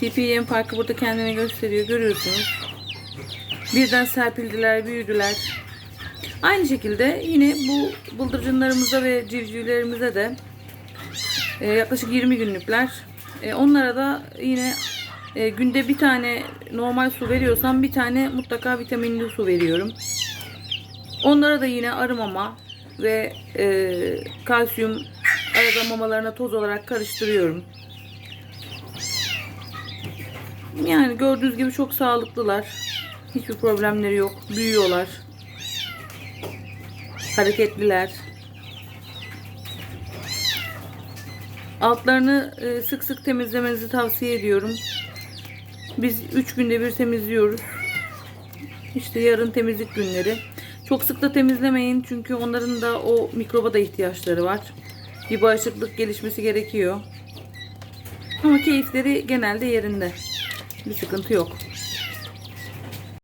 TPM farkı burada kendini gösteriyor. Görüyorsunuz. Birden serpildiler, büyüdüler. Aynı şekilde yine bu bıldırcınlarımıza ve civcivlerimize de e, yaklaşık 20 günlükler. E, onlara da yine e, günde bir tane normal su veriyorsam bir tane mutlaka vitaminli su veriyorum. Onlara da yine arı mama ve e, kalsiyum arada mamalarına toz olarak karıştırıyorum. Yani gördüğünüz gibi çok sağlıklılar. Hiçbir problemleri yok. Büyüyorlar. Hareketliler. Altlarını e, sık sık temizlemenizi tavsiye ediyorum. Biz 3 günde bir temizliyoruz. İşte yarın temizlik günleri. Çok sık da temizlemeyin çünkü onların da o mikroba da ihtiyaçları var. Bir bağışıklık gelişmesi gerekiyor. Ama keyifleri genelde yerinde. Bir sıkıntı yok.